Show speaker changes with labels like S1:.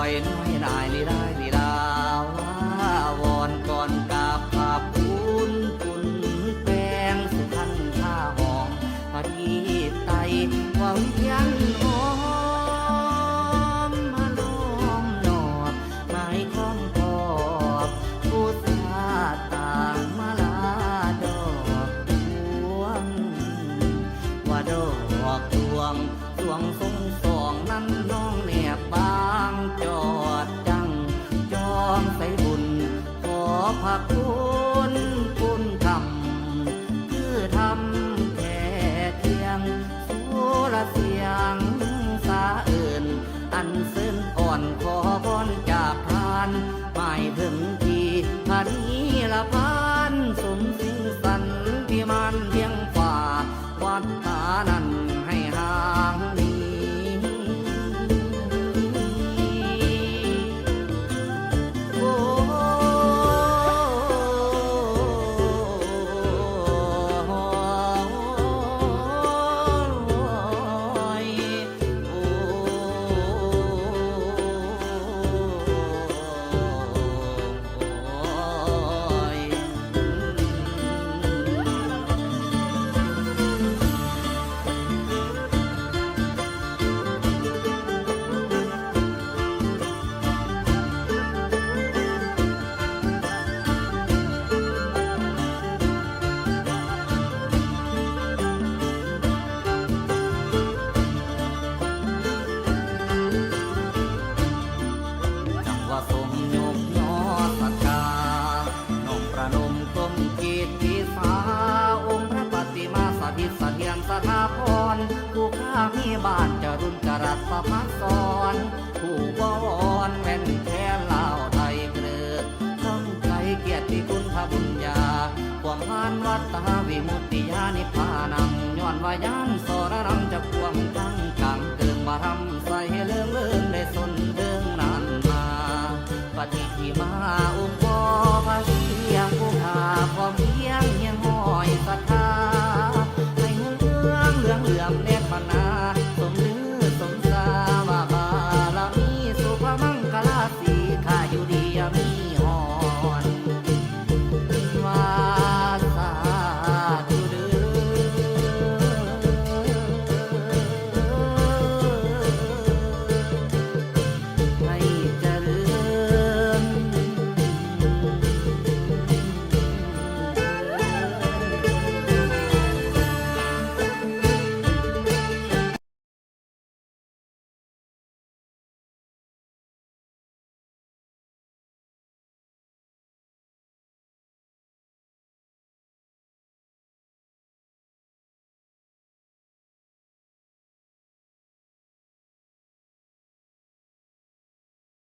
S1: วยน้อยนายลีได้ลีดาวาวอนก่อนกาบขอบคุณคุณแปลงสุพรรณท่าหองพอดีไตว่าเวียนหอมมาล้อมนอดหมายของพอบผู้สาต่างมาลาดอกพวงว่าดอกดวงดวงสงสองนั้นน้อง อพระคุณคุณทำคือทำแค่เทียงสุรเสียงสาเอื่น อันซึ้นอ่อนขอบอนจากทานหมายถึงที่พานีละพานสมสิ่งสันที่มันเพียงฝ่าวัดตานั้นามีบ้านจะรุนกรัตประพักสอนผู้บวรแม่นแท้ลาวไทยเกลือต้งใจเกียรติคุณพระบุญญาความพานวัตตาวิมุตติญาณิพพานังย้อนวายัน